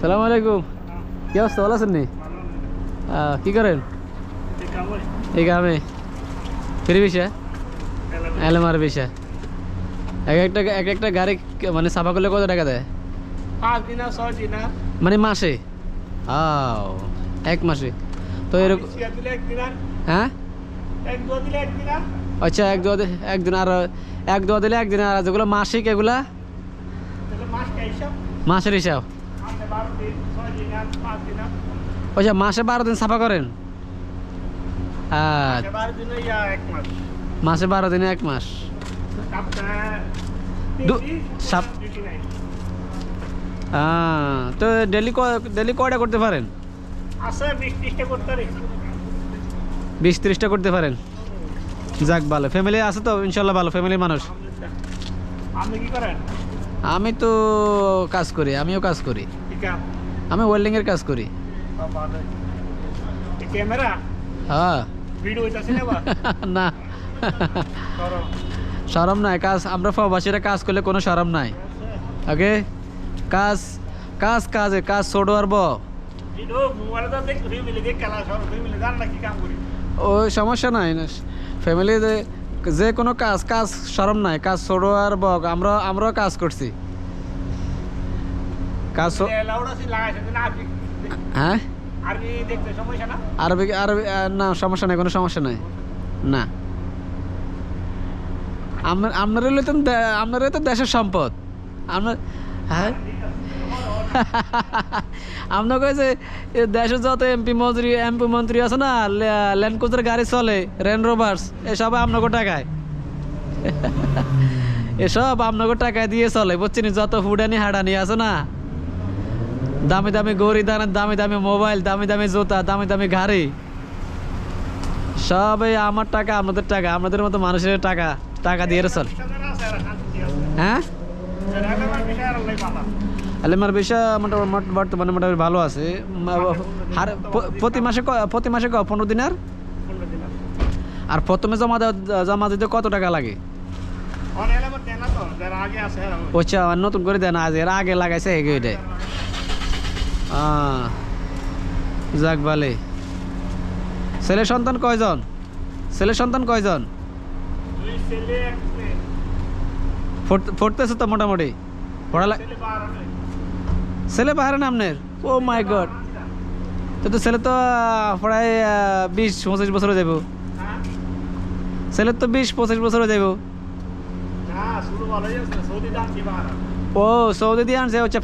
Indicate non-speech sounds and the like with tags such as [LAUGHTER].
সালাম আলাইকুম। কি অবস্থা ভালো আছেন নি? কি করেন? এই গ্রামে। ফিরে বিষা? এলএমআর বিষা। এক একটা এক একটা গাড়ি মানে সাফা করলে কত টাকা দেয়? মানে মাসে? আও এক মাসে। তো এরকম হ্যাঁ? আচ্ছা এক দু একদিন আর এক দু দিলে একদিন আর যেগুলো মাসিক এগুলা? মাসের হিসাব। আচ্ছা মাসে বারো দিন সাফা করেন? আচ্ছা। মাসে বারো দিন এক মাস। আহ, তো ডেলি ডেলি কয়টা করতে পারেন? বিশ ত্রিশটা করতে পারি। বিশ ত্রিশটা করতে পারেন? যাক ভালো। ফ্যামিলি আছে তো? ইনশাল্লাহ ভালো। ফ্যামিলির মানুষ। আপনি কি করেন? আমি তো কাজ করি আমিও কাজ করি। আমি ওয়েল্ডিংয়ের কাজ করি। ক্যামেরা? হ্যাঁ। না [LAUGHS] সরম। নাই কাজ আমরা প্রবাসীরা কাজ করলে কোনো সরম নাই। ওকে? কাজ কাজ কাজে কাজ ছোট আর ওই সমস্যা নাই। ফ্যামিলি যে কোনো কাজ কাজ সরম নাই কাজ ছোট আর বক আমরা আমরাও কাজ করছি। কাজ হ্যাঁ? আরবি আরবি না সমস্যা নাই কোনো সমস্যা নাই। না। আপনার আপনারা তো দেশের সম্পদ। আপনার হ্যাঁ? আপনার কয়েছে দেশের যত এমপি মন্ত্রী এমপি মন্ত্রী আছে না ল্যান্ড ক্রুজার গাড়ি চলে রেন রোভার্স এসব আপনাকে টাকায়। এসব আপনাকে টাকায় দিয়ে চলে বুঝছেন যত হুডানি হাডানি আছে না। দামি দামি গড়ি দানের দামি দামি মোবাইল, দামি দামি জুতা, দামি দামি গাড়ি। সব এই আমার টাকা আপনাদের টাকা আপনাদের মতো মানুষের টাকা টাকা দিয়ে চল। হ্যাঁ? আর আলিমার বিষয় মোটামুটি মোট- বর্তমানে মোটামুটি ভালো আছে। হার প্রতি মাসে প্রতি মাসে পনেরো দিন আর আর প্রথমে জমা জমা দিতে কত টাকা লাগে? আর নতুন করে দেন আজ। এর আগে লাগাইছে হেগে আহ, যাক ভালে ছেলে সন্তান কয়জন? ছেলে সন্তান কয়জন? পড়তেছে তো মোটামুটি? পড়ালে ছেলে বাহারেন বাহারে ও মাই গড তো তো ছেলে তো প্রায় বিশ পঁচিশ বছরে যাব ছেলে তো বিশ পঁচিশ বছরে যাব ও সৌদি দিয়ে আনছে হচ্ছে